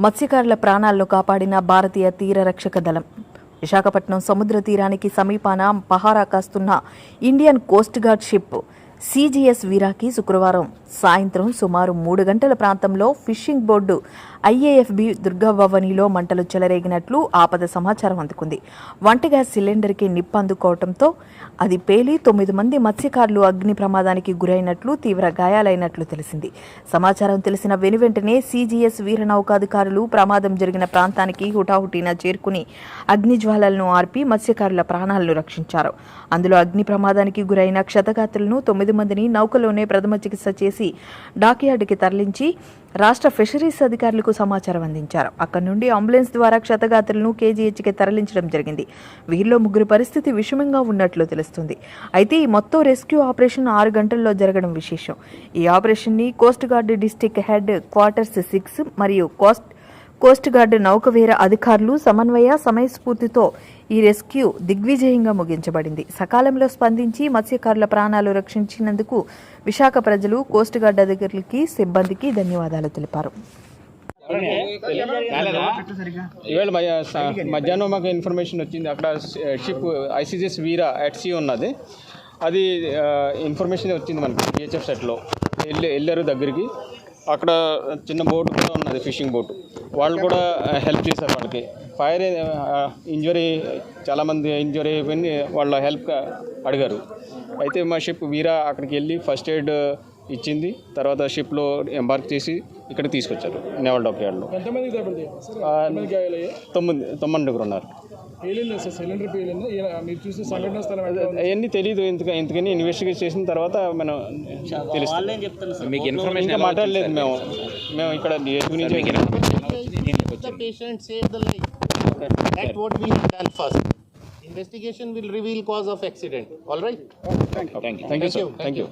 మత్స్యకారుల ప్రాణాలను కాపాడిన భారతీయ తీర రక్షక దళం. విశాఖపట్నం సముద్ర తీరానికి సమీపాన పహారా కాస్తున్న Indian coast guard ship CGS వీరాకి శుక్రవారం సాయంత్రం సుమారు మూడు గంటల ప్రాంతంలో ఫిషింగ్ బోర్డు ఐఏఎఫ్బి దుర్గాభవనిలో మంటలు చెలరేగినట్లు ఆపద సమాచారం అందుకుంది. వంట గ్యాస్ సిలిండర్కి నిప్పు అందుకోవడంతో అది పేలి తొమ్మిది మంది మత్స్యకారులు అగ్ని ప్రమాదానికి గురైనట్లు తీవ్ర గాయాలైనట్లు తెలిసింది. సమాచారం తెలిసిన వెనువెంటనే సిజిఎస్ వీర నౌకాధికారులు ప్రమాదం జరిగిన ప్రాంతానికి హుటాహుటిన చేరుకుని అగ్ని జ్వాలలను ఆర్పి మత్స్యకారుల ప్రాణాలను రక్షించారు. అందులో అగ్ని ప్రమాదానికి గురైన క్షతగాత్రులను తొమ్మిది మందిని నౌకలోనే ప్రథమ చికిత్స చేసి డాక్యార్డ్కి తరలించి రాష్ట్ర ఫిషరీస్ అధికారులకు సమాచారం అందించారు. అక్కడి నుండి అంబులెన్స్ ద్వారా క్షతగాత్రులను కేజీహెచ్కి తరలించడం జరిగింది. వీరిలో ముగ్గురు పరిస్థితి విషమంగా ఉన్నట్లు తెలుస్తుంది. అయితే ఈ మొత్తం రెస్క్యూ ఆపరేషన్ ఆరు గంటల్లో జరగడం విశేషం. ఈ ఆపరేషన్ని coast guard district headquarters six మరియు కోస్ట్ కోస్ట్ గార్డ్ నౌకవీర అధికారులు సమన్వయ సమయస్ఫూర్తితో ఈ రెస్క్యూ దిగ్విజయంగా ముగించబడింది. సకాలంలో స్పందించి మత్స్యకారుల ప్రాణాలు రక్షించినందుకు విశాఖ ప్రజలు కోస్ట్ గార్డ్ అధికారులకి సిబ్బందికి ధన్యవాదాలు తెలిపారు. ఈవేళ మధ్యాహ్నం మాకు ఇన్ఫర్మేషన్ వచ్చింది. అక్కడ ship ICGS Veera at sea ఉన్నది. అది ఇన్ఫర్మేషన్ వచ్చింది మనకి జిహెచ్ఎఫ్ సెట్లో. వెళ్ళి వెళ్ళారు దగ్గరికి. అక్కడ చిన్న బోట్ కూడా ఉన్నది ఫిషింగ్ బోట్. వాళ్ళు కూడా హెల్ప్ చేశారు వాళ్ళకి. ఫైర్ ఇంజరీ చాలామంది ఇంజరీ అయిపోయింది వాళ్ళ హెల్ప్ అడిగారు. అయితే మా షిప్ వీరా అక్కడికి వెళ్ళి ఫస్ట్ ఎయిడ్ ఇచ్చింది. తర్వాత షిప్లో ఎంబార్క్ చేసి ఇక్కడికి తీసుకొచ్చారు నేవల్ డాక్ యార్డ్లో. తొమ్మిది తొమ్మిదిగురు ఉన్నారు? అవన్నీ తెలియదు ఎందుకు ఎందుకని ఇన్వెస్టిగేట్ చేసిన తర్వాత మనం తెలుస్తుంది. మీకు ఇన్ఫర్మేషన్ మాట్లాడలేదు మేము. మేము ఇక్కడ DSP నుంచి the patient save the life. That's what we have done first. Investigation will reveal cause of accident. All right? Thank you thank you